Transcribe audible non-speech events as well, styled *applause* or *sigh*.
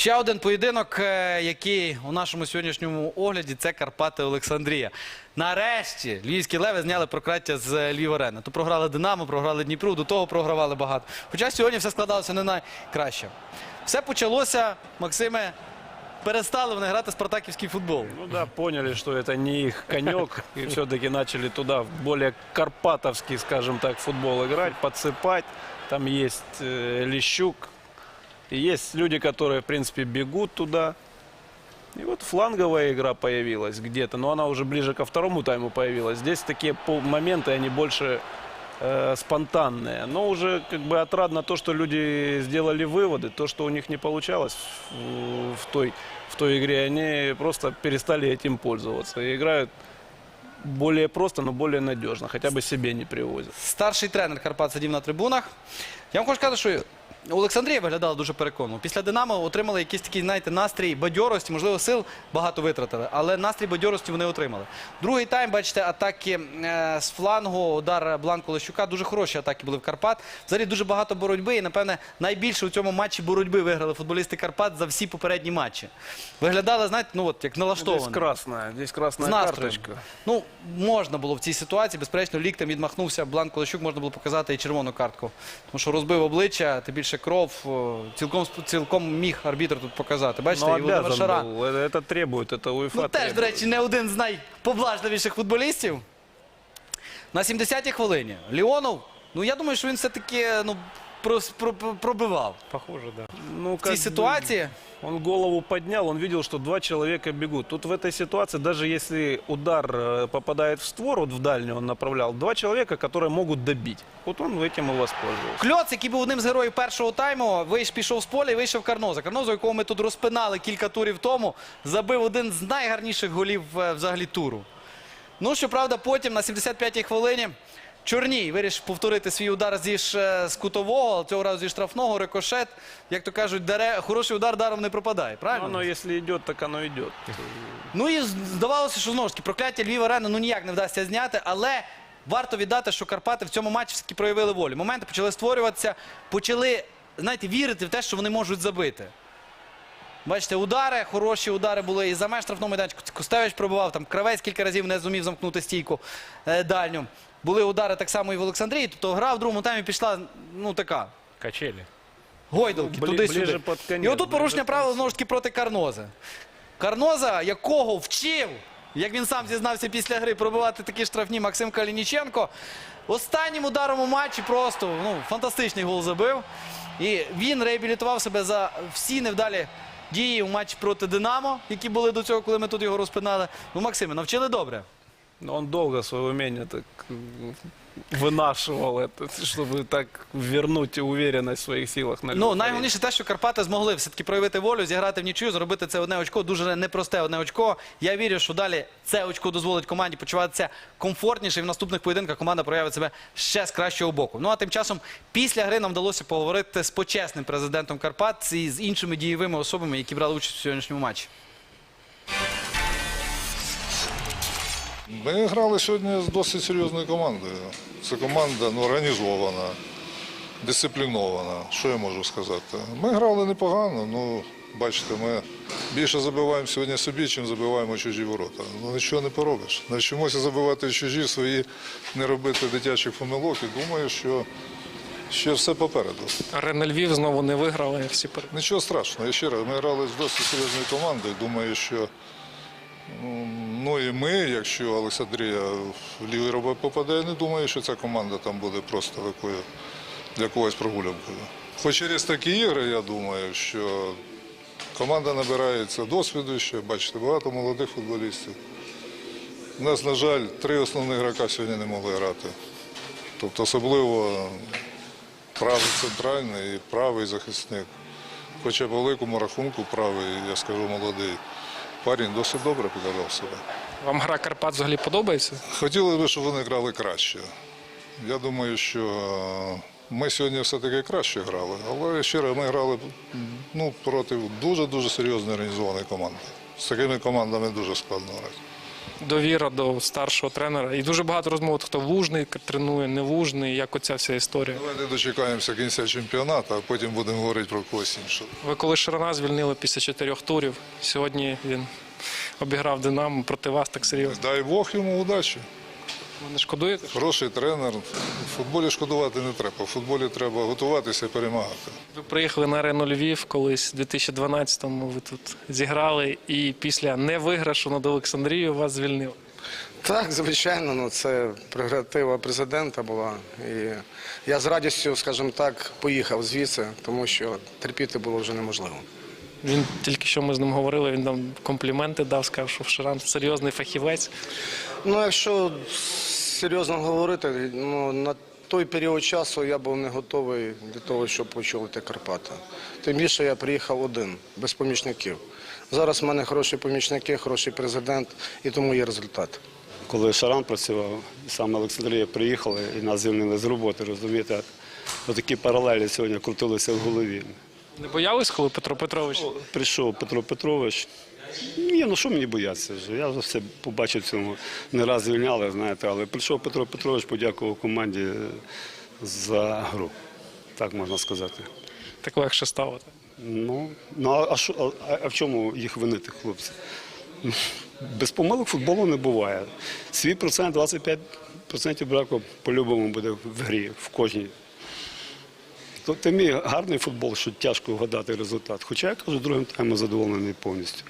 Ще один поєдинок, е, який у нашому сьогоднішньому огляді це Карпати Олександрія. Нарешті львівські леви зняли прокляття з Львів Арени. То програли Динамо, програли Дніпру, до того програвали багато. Хоча сьогодні все складалося не найкраще. Все почалося, Максиме, перестали вони грати спартаківський футбол. Ну да, поняли, что это не их конек, *laughs* и все-таки начали туда в более карпатовский, скажем так, футбол играть, подсыпать. Там есть э, Лещук, Есть люди, которые, в принципе, бегут туда. И вот фланговая игра появилась где-то, но она уже ближе ко второму тайму появилась. Здесь такие моменты, они больше э, спонтанные. Но уже как бы отрадно то, что люди сделали выводы, то, что у них не получалось в, в той, в той игре, они просто перестали этим пользоваться. И играют более просто, но более надежно, хотя бы себе не привозят. Старший тренер Карпат сидів на трибунах. Я вам хочу сказати, що Олександрія виглядала дуже переконано. Після Динамо отримали якийсь такий, знаєте, настрій бадьорості, можливо, сил багато витратили, але настрій бадьорості вони отримали. Другий тайм, бачите, атаки е, з флангу, удар Бланко Лещука. Дуже хороші атаки були в Карпат. Взагалі дуже багато боротьби. І, напевне, найбільше у цьому матчі боротьби виграли футболісти Карпат за всі попередні матчі. Виглядали, знаєте, ну от як красная, здесь красная З настроєм. карточка. Ну, можна було в цій ситуації, безперечно, ліктем відмахнувся Бланко Лещук, можна було показати і червону картку. Тому що розбив обличчя, тим більше кров, о, цілком, цілком міг арбітр тут показати. Бачите, Но і Володимир Ну, обязан Шаран. был. Это, это требует, это УЕФА Ну, теж, до требует. речі, не один з найпоблажливіших футболістів. На 70-й хвилині Леонов, ну я думаю, що він все-таки ну, прос- про- про- пробивав. Похоже, да. Ну, В как цій бы- ситуації Он голову поднял, он видел, что два человека бегут. Тут в этой ситуации, даже если удар э, попадает в створ, вот в дальний он направлял, два человека, которые могут добить. Вот он этим и воспользовался. Кльоц, який був одним з героїв першого тайму, вийш, пішов з поля і вийшов Карноза. Карноза, якого ми тут розпинали кілька турів тому, забив один з найгарніших голів е, взагалі туру. Ну, щоправда, потім на 75-й хвилині Чорній вирішив повторити свій удар зі ж, е, з кутового, цього разу зі штрафного, рикошет. Як то кажуть, даре, хороший удар даром не пропадає, Но правильно? оно, если идет, так оно идет. Ну і здавалося, що знову ж таки прокляття Львів Арени ну ніяк не вдасться зняти, але варто віддати, що Карпати в цьому матчі все-таки проявили волю. Моменти почали створюватися, почали, знаєте, вірити в те, що вони можуть забити. Бачите, удари, хороші удари були і за меж штрафного майданчику. Костевич пробував, там Кравець кілька разів не зумів замкнути стійку е, дальню. Були удари так само і в Олександрії. Тобто гра в другому таймі пішла, ну така, Качели. гойдалки, туди-сюди. під конець, І отут ближе порушення під правил знову ж таки проти Карноза. Карноза, якого вчив, як він сам зізнався після гри, пробивати такі штрафні Максим Калініченко. Останнім ударом у матчі просто ну, фантастичний гол забив. І він реабілітував себе за всі невдалі дії у матчі проти Динамо, які були до цього, коли ми тут його розпинали. Ну, Максиме, навчили добре. Но он долго свое умение так м, вынашивал это, чтобы так вернуть уверенность в своих силах на Ну, львов. найголовніше те, що Карпати змогли все-таки проявити волю, зіграти в нічию, зробити це одне очко. Дуже непросте одне очко. Я вірю, що далі це очко дозволить команді почуватися комфортніше. І в наступних поєдинках команда проявить себе ще з кращого боку. Ну а тим часом, після гри нам вдалося поговорити з почесним президентом Карпат і з іншими дієвими особами, які брали участь у сьогоднішньому матчі. Ми грали сьогодні з досить серйозною командою. Це команда ну, організована, дисциплінована. Що я можу сказати? Ми грали непогано, ну бачите, ми більше забиваємо сьогодні собі, чим забиваємо чужі ворота. Ну нічого не поробиш. Навчимося забивати чужі свої, не робити дитячих помилок і думаю, що ще все попереду. Арена Львів знову не виграла. Всі пер... Нічого страшного. Я ще раз, ми грали з досить серйозною командою. Думаю, що ну і ми, якщо Олександрія в лівий робот попаде, я не думаю, що ця команда там буде просто такою для когось прогулянкою. Хоч через такі ігри, я думаю, що команда набирається досвіду ще, бачите, багато молодих футболістів. У нас, на жаль, три основних гравця сьогодні не могли грати. Тобто особливо правий центральний і правий захисник. Хоча по великому рахунку правий, я скажу, молодий парень досить добре показав себе. Вам гра Карпат взагалі подобається? Хотілося б, щоб вони грали краще. Я думаю, що е, ми сьогодні все-таки краще грали, але ще раз ми грали ну, проти дуже-дуже серйозної організованої команди. З такими командами дуже складно грати. Довіра до старшого тренера. І дуже багато розмов, хто вужний тренує, не вужний, як оця вся історія. Давайте дочекаємося кінця чемпіонату, а потім будемо говорити про когось іншого. Ви коли Шарана звільнили після чотирьох турів, сьогодні він обіграв Динамо проти вас так серйозно. Дай Бог йому удачі. Ви не шкодуєте? Хороший тренер. В футболі шкодувати не треба. В футболі треба готуватися і перемагати. Ви приїхали на арену Львів колись у 2012-му. Ви тут зіграли, і після невиграшу над Олександрією вас звільнили. Так, звичайно, ну це прерогатива президента була. І я з радістю, скажімо так, поїхав звідси, тому що терпіти було вже неможливо. Він тільки що ми з ним говорили, він нам компліменти дав, сказав, що Шаран серйозний фахівець. Ну, якщо серйозно говорити, ну на той період часу я був не готовий для того, щоб очолити Карпати. Тим більше я приїхав один, без помічників. Зараз в мене хороші помічники, хороший президент, і тому є результат. Коли Шаран працював, саме Олександрія приїхали і нас звільнили з роботи, розумієте? Отакі паралелі сьогодні крутилися в голові. Не боялись, коли Петро Петрович? Прийшов Петро Петрович. Ні, ну що мені боятися вже? Я вже все побачив цьому. Не раз звільняли, знаєте, але прийшов Петро Петрович, подякував команді за гру. Так можна сказати. Так легше стало. так? Ну, ну а, що, а, а в чому їх винити, хлопці? Без помилок футболу не буває. Свій процент, 25% браку по-любому буде в грі, в кожній. То тим і гарний футбол, що тяжко вгадати результат. Хоча я кажу, другим таймом задоволений повністю.